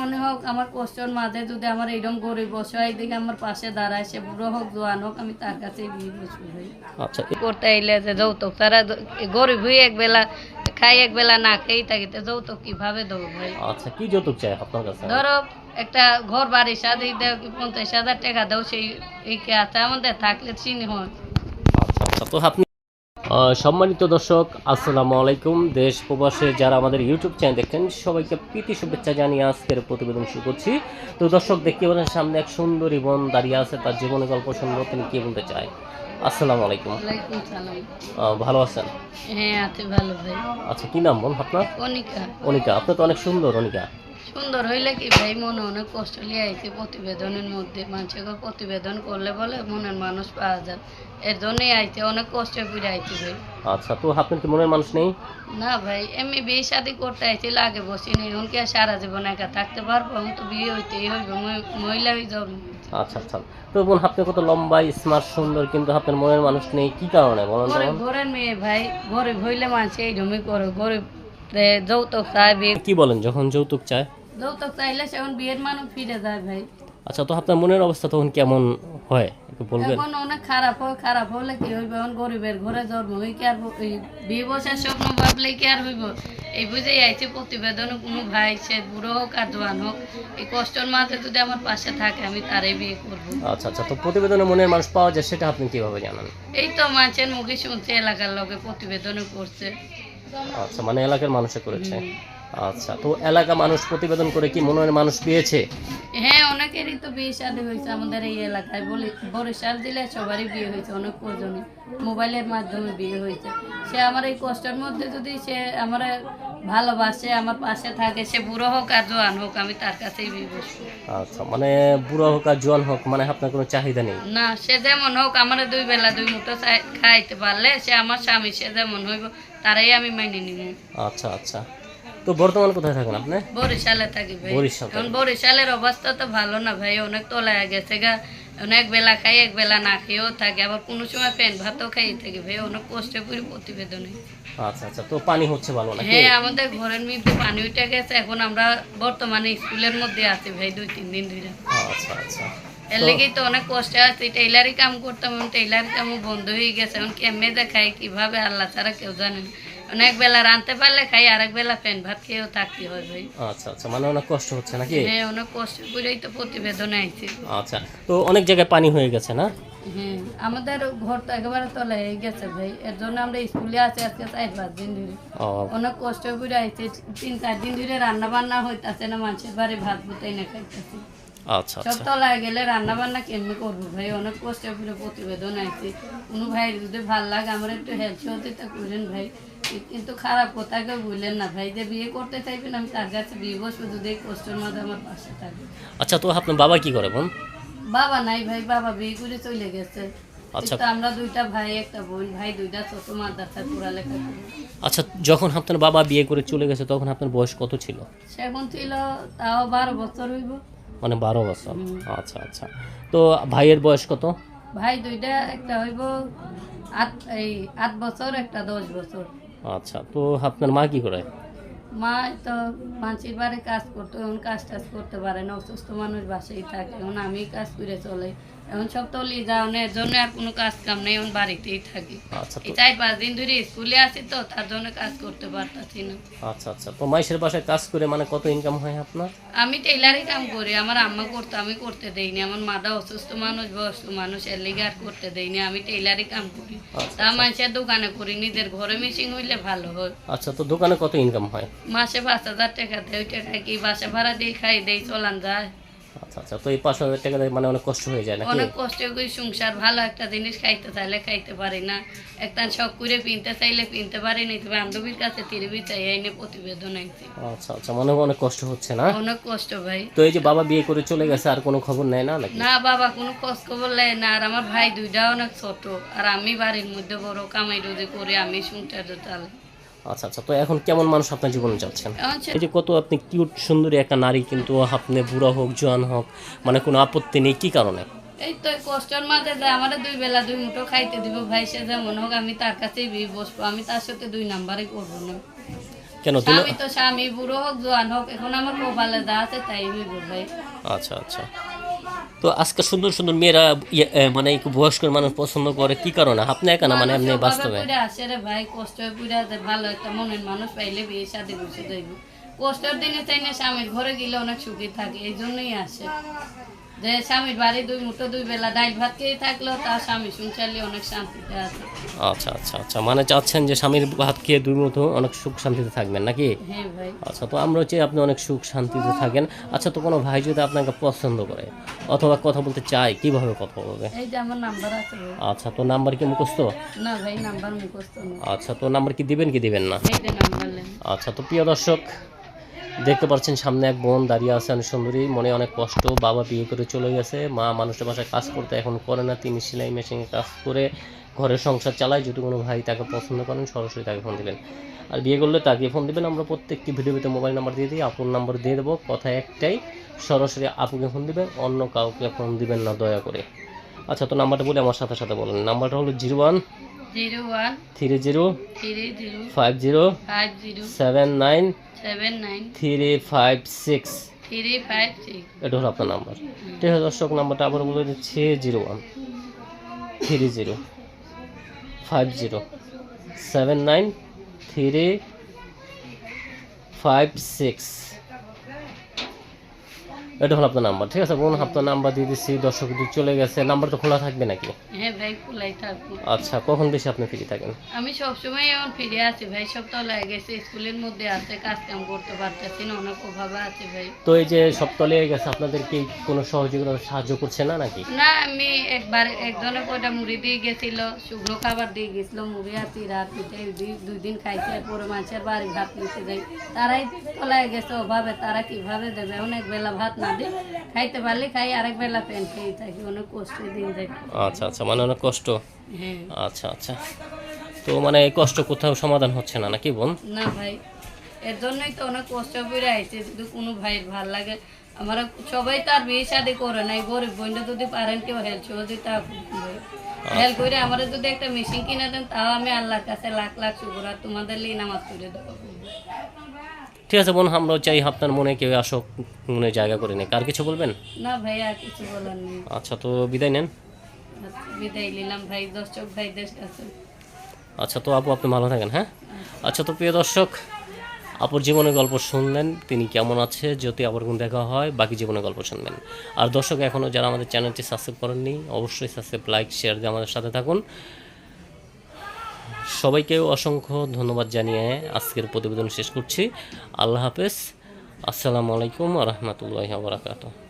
মনে হোক আমার কষ্টর মাঝে যদি আমার এইরকম গরিব অসহায় দিকে আমার পাশে দাঁড়ায় সে বুড়ো হোক জোয়ান হোক আমি তার কাছে বিয়ে বসবো ভাই। আচ্ছা করতে আইলে যে যৌতুক তারা গরিব হয়ে এক বেলা খাই এক বেলা না খেয়ে থাকিতে যৌতুক কীভাবে দেবো ভাই? আচ্ছা কি যৌতুক চাই আপনার কাছে? ধরো একটা ঘর বাড়ি সাথে দেও কি পঞ্চাশ হাজার টাকা দাও সেই এই কে আছে আমাদের থাকলে চিনি হয়। আচ্ছা আচ্ছা তো আপনি সম্মানিত দর্শক আসসালামু আলাইকুম। দেশ প্রবাসে যারা আমাদের ইউটিউব চ্যানেল দেখেন সবাইকে প্রীতি শুভেচ্ছা জানিয়ে আজকের প্রতিবেদন শুরু করছি। তো দর্শক দেখতে পাচ্ছেন সামনে এক সুন্দরী বোন দাঁড়িয়ে আছে তার জীবনের গল্প শুনব তিনি কি বলতে চায়? আসসালামু আলাইকুম। ভালো আছেন? হ্যাঁ ভালো আচ্ছা কি নাম বোন আপনার? কনিকা অনিকা আপনি তো অনেক সুন্দর অনিকা। সুন্দর হইলে কি ভাই? মনে অনেক কষ্ট লিয়ে আইছে প্রতিবেদনের মধ্যে। মানুষকে প্রতিবেদন করলে বলে মনের মানুষ পাওয়া যায়। এর জন্যই আইছে অনেক কষ্ট করে আইছে ভাই। আচ্ছা তো আপনার কি মনের মানুষ নেই? না ভাই এমনি বিয়ে শাদি করতে আইছি লাগে বসি নেই। এখন কি আর সারা জীবন একা থাকতে পারব? আমি তো বিয়ে হইতেই হইবে মহিলা হয়ে যাব আচ্ছা আচ্ছা। তো বোন আপনি কত লম্বা স্মার্ট সুন্দর কিন্তু আপনার মনের মানুষ নেই কি কারণে? বলেন তো ঘরের মেয়ে ভাই গরিব হইলে মানুষ এই জমি করে। গরিব যৌতুক চায় কি বলেন যখন যৌতুক চায়? যৌতুক চাইলে সে বিয়ের মানুষ ফিরে যায় ভাই। আচ্ছা তো আপনার মনের অবস্থা তখন কেমন হয় একটু বলবেন? এখন অনেক খারাপ হয় খারাপ হলে কি হইব? এখন গরিবের ঘরে জন্ম হই কি আর এই বিয়ে বছর স্বপ্ন ভাবলে কি আর হইব? এই বুঝেই আইছে প্রতিবেদন কোনো ভাই সে বুড়ো হোক আর জোয়ান হোক এই কষ্টের মাঝে যদি আমার পাশে থাকে আমি তারই বিয়ে করব। আচ্ছা আচ্ছা তো প্রতিবেদনে মনের মানুষ পাওয়া যায় সেটা আপনি কীভাবে জানান? এই তো মানুষের মুখে শুনছে এলাকার লোকে প্রতিবেদনে করছে। আচ্ছা মানে এলাকার মানুষে করেছে। আচ্ছা তো এলাকা মানুষ প্রতিবেদন করে কি মনের মানুষ পেয়েছে? হ্যাঁ অনেকেরই তো বিয়ে শাদী হয়েছে আমাদের এই এলাকায়। বলি বরিশাল জেলায় সবারই বিয়ে হয়েছে অনেক প্রয়োজনে। মোবাইলের মাধ্যমে বিয়ে হয়েছে। সে আমার এই কষ্টের মধ্যে যদি সে আমার ভালোবাসে আমার পাশে থাকে সে বুড়ো হোক আর জোয়ান হোক আমি তার কাছেই বিয়ে আচ্ছা মানে বুড়ো হোক আর জোয়ান হোক মানে আপনার কোনো চাহিদা নেই? না সে যেমন হোক আমার দুই বেলা দুই মুঠো খাইতে পারলে সে আমার স্বামী সে যেমন হইব তারাই আমি মাইনে নিব। আচ্ছা আচ্ছা। তো বর্তমান কোথায় থাকেন আপনি? বরিশালে থাকি ভাই। এখন বরিশালের অবস্থা তো ভালো না ভাই অনেক তলায় গেছে গা। অনেক বেলা খাই এক বেলা না খেয়েও থাকে। আবার কোনো সময় প্যান ভাতও খাই থাকে ভাই অনেক কষ্টে করে প্রতিবেদনে। আচ্ছা আচ্ছা তো পানি হচ্ছে ভালো নাকি? হ্যাঁ আমাদের ঘরের মধ্যে পানি উঠে গেছে। এখন আমরা বর্তমানে স্কুলের মধ্যে আছি ভাই দুই তিন দিন ধরে। আচ্ছা আচ্ছা। এর লেগেই তো অনেক কষ্টে আছি। টেইলারি কাম করতাম টেইলারি কামও বন্ধ হয়ে গেছে। এখন কেমনে দেখাই কীভাবে আল্লাহ ছাড়া কেউ জানে না। অনেক বেলা পারলে খাই আরেক বেলা প্যান ভাত খেয়েও থাকতে হয় ভাই। আচ্ছা আচ্ছা মানে অনেক কষ্ট হচ্ছে নাকি? হ্যাঁ অনেক কষ্ট করেই তো প্রতিবেদন আইছে। আচ্ছা তো অনেক জায়গায় পানি হয়ে গেছে না? হ্যাঁ আমাদের ঘর তো একেবারে তলে হয়ে গেছে ভাই এর জন্য আমরা স্কুলে আছি আজকে চার পাঁচ দিন ধরে। অনেক কষ্ট করে আইছে তিন চার দিন ধরে রান্না বান্না হইতাছে না মানুষের বাড়ি ভাত বুতাই না খাইতেছে। আচ্ছা সব আচ্ছা। তলায় গেলে রান্না বান্না কেমনি করব ভাই? অনেক কষ্ট করে প্রতিবেদন আইছে। কোনো ভাই যদি ভালো লাগে আমার একটু হেল্প সহযোগিতা করেন ভাই। কিন্তু খারাপ কথা কেউ বললেন না ভাই। যে বিয়ে করতে চাইবেন আমি তার কাছে বিয়ে বসবো যদি এই কষ্টের আমার পাশে থাকে আচ্ছা তো আপনার বাবা কি করে বোন? বাবা নাই ভাই বাবা বিয়ে করে চলে গেছে। আচ্ছা। আমরা দুইটা ভাই একটা বোন। ভাই দুইটা ছোট মাদ্রাসায় পড়ালেখা করি। আচ্ছা যখন আপনার বাবা বিয়ে করে চলে গেছে তখন আপনার বয়স কত ছিল? সেখন ছিল তাও বারো বছর হইব। মানে বারো বছর। আচ্ছা আচ্ছা। তো ভাইয়ের বয়স কত? ভাই দুইটা একটা হইব আট এই আট বছর একটা দশ বছর। আচ্ছা তো আপনার মা কি করে? মা তো মানসির বাড়ি কাজ করতো এখন কাজ টাজ করতে পারে না অসুস্থ মানুষ বাসায় থাকে এখন আমি কাজ করে চলে। এখন সব তো জন্য আর কোনো কাজ কাম নেই এখন বাড়িতেই থাকি। আচ্ছা এই চার পাঁচ দিন ধরে স্কুলে আছি তো তার জন্য কাজ করতে পারতাছি না। আচ্ছা আচ্ছা তো মাইশের বাসায় কাজ করে মানে কত ইনকাম হয় আপনার? আমি টেইলারি কাম করি আমার আম্মা করতো আমি করতে দেইনি আমার মাদা অসুস্থ মানুষ বয়স্ক মানুষ এর লিগে আর করতে দেইনি আমি টেইলারি কাম করি। আচ্ছা, তা মানুষের দোকানে করি নিজের ঘরে মেশিন হইলে ভালো হয়। আচ্ছা তো দোকানে কত ইনকাম হয়? মাসে পাঁচ হাজার টাকা দেয় ওই টাকা কি বাসা ভাড়া দিয়ে খাই দেই চলান যায়। আচ্ছা আচ্ছা। তো এই পাঁচ হাজার টাকা মানে অনেক কষ্ট হয়ে যায় নাকি? অনেক কষ্ট করে সংসার ভালো একটা জিনিস খাইতে চাইলে খাইতে পারি না। একটা শখ করে পিনতে চাইলে পিনতে পারি না তবে বান্ধবীর কাছে তিরবি চাই এনে প্রতিবেদন আইছি। আচ্ছা আচ্ছা। মনে অনেক কষ্ট হচ্ছে না? অনেক কষ্ট ভাই। তো এই যে বাবা বিয়ে করে চলে গেছে আর কোনো খবর নেয় না নাকি? না বাবা কোনো খোঁজ খবর নেয় না। আর আমার ভাই দুইটা অনেক ছোট আর আমি বাড়ির মধ্যে বড় কামাই রোজে করে আমি সংসার চালাই। আচ্ছা আচ্ছা তো এখন কেমন মানুষ আপনার জীবনে যাচ্ছেন? এই যে কত আপনি কিউট সুন্দরী একটা নারী কিন্তু আপনি বুড়া হোক জোয়ান হোক মানে কোনো আপত্তি নেই কি কারণে? এই তো কষ্টের মাঝে যে আমার দুই বেলা দুই মুঠো খাইতে দিব ভাই সে যেমন হোক আমি তার কাছেই বিয়ে বসবো আমি তার সাথে দুই নাম্বারই করব না। কেন স্বামী তো স্বামী বুড়ো হোক জোয়ান হোক এখন আমার কপালে যা আছে তাই ভাই। আচ্ছা আচ্ছা। তো আজকে সুন্দর সুন্দর মেয়েরা ইয়ে, মানে বয়স্ক মানুষ পছন্দ করে কি কারণে? আপনি একা না? মানে এমনি বাস্তবে? আসে রে ভাই কষ্ট পুরা ভালো একটা মনের মানুষ পাইলে বিয়ে শাদী বসে যাইব কষ্টের দিনে তাই না স্বামীর ঘরে গেলে অনেক সুখী থাকে এই জন্যই আসে। যে স্বামীর বাড়ি দুই মুঠো দুই বেলা ডাইল ভাত খেয়ে থাকলেও তার স্বামী শুনছালি অনেক শান্তিতে আছে। আচ্ছা আচ্ছা আচ্ছা মানে চাচ্ছেন যে স্বামীর ভাত খেয়ে দুই মতো অনেক সুখ শান্তিতে থাকবেন নাকি? হ্যাঁ ভাই। আচ্ছা তো আমরা চাই আপনি অনেক সুখ শান্তিতে থাকেন। আচ্ছা তো কোনো ভাই যদি আপনাকে পছন্দ করে অথবা কথা বলতে চায় কীভাবে কথা বলবে? এই যে আমার নাম্বার আছে আচ্ছা তো নাম্বার কি মুখস্থ? না ভাই নাম্বার মুখস্থ না। আচ্ছা তো নাম্বার কি দিবেন কি দিবেন না? এই যে নাম্বার আচ্ছা তো প্রিয় দর্শক দেখতে পাচ্ছেন সামনে এক বোন দাঁড়িয়ে আছে অনেক সুন্দরী। মনে অনেক কষ্ট বাবা বিয়ে করে চলে গেছে মা মানুষের বাসায় কাজ করতে এখন করে না তিনি সেলাই মেশিনে কাজ করে ঘরের সংসার চালায়। যদি কোনো ভাই তাকে পছন্দ করেন সরাসরি তাকে ফোন দেবেন। আর বিয়ে করলে তাকে ফোন দিবেন আমরা প্রত্যেকটি ভিডিওতে মোবাইল নাম্বার দিয়ে দিই আপুর নাম্বার দিয়ে দেবো। কথা একটাই সরাসরি আপুকে ফোন দিবেন অন্য কাউকে ফোন দিবেন না দয়া করে। আচ্ছা তো নাম্বারটা বলে আমার সাথে সাথে বলেন। নাম্বারটা হলো zero one zero one three zero three zero five zero five zero seven nine seven nine three five six three five six এটা হলো আপনার নাম্বার ঠিক আছে দর্শক নাম্বারটা আবার বলে দিচ্ছি zero one three zero five zero seven nine three five six এটা হলো আপনার নাম্বার ঠিক আছে? বোন আপনার নাম্বার দিয়ে দিচ্ছি দর্শক চলে গেছে নাম্বার তো খোলা থাকবে নাকি? হ্যাঁ ভাই খোলাই থাকব। আচ্ছা কখন বেশি আপনি ফ্রি থাকেন? আমি সবসময় এমন ফিরে আছি ভাই সপ্তাহ লাগে গেছে স্কুলের মধ্যে আছে কাজ কাম করতে পারতেছি না অনেক অভাবে আছে ভাই। তো এই যে সপ্তাহে গেছে আপনাদের কি কোনো সহযোগিতা সাহায্য করছে না নাকি? না আমি একবার একজনে কয়টা মুড়ি দিয়ে গেছিল শুকনো খাবার দিয়ে গেছিল মুড়ি আর রাত পিঠে দুই- দিন খাইছে পরে মানুষের বাড়ি ভাত নিতে যাই। তারাই তলায় গেছে অভাবে তারা কীভাবে দেবে? অনেক বেলা ভাত না খাইতে পারলে? খাই আরেক বেলা প্যান খেয়ে থাকি অনেক কষ্টে দিন আচ্ছা আচ্ছা মানে অনেক কষ্ট? হ্যাঁ। আচ্ছা আচ্ছা। তো মানে এই কষ্ট কোথাও সমাধান হচ্ছে না নাকি বোন? না ভাই এর জন্যই তো অনেক কষ্ট করে আইছে যদি কোনো ভাইয়ের ভালো লাগে। আমার সবাই তো আর বিয়ে শাদি করে নাই গরিব বোনটা যদি পারেন কেউ হেল্প সহযোগিতা হেল্প করে আমার যদি একটা মেশিন কিনে দেন তাও আমি আল্লাহর কাছে লাখ লাখ শুকুর আর তোমাদের লিয়ে নামাজ করে দেবো। ঠিক আছে বোন আমরাও চাই আপনার মনে কেউ আসুক মনে জায়গা করে নেই কার কিছু বলবেন? না ভাই আর কিছু বলার নেই। আচ্ছা তো বিদায় নেন। আচ্ছা, বিদায় নিলাম ভাই দর্শক ভাইদের কাছে। আচ্ছা তো আপু আপনি ভালো থাকেন হ্যাঁ? আচ্ছা। তো প্রিয় দর্শক আপুর জীবনের গল্প শুনলেন তিনি কেমন আছে যদি আবার কোন দেখা হয় বাকি জীবনের গল্প শুনবেন। আর দর্শক এখনও যারা আমাদের চ্যানেলটি সাবস্ক্রাইব করেননি অবশ্যই সাবস্ক্রাইব লাইক শেয়ার দিয়ে আমাদের সাথে থাকুন। সবাইকেও অসংখ্য ধন্যবাদ জানিয়ে আজকের প্রতিবেদন শেষ করছি। আল্লাহ হাফেজ। আসসালামু আলাইকুম রহমতুল্লাহ বারাকাতুহ।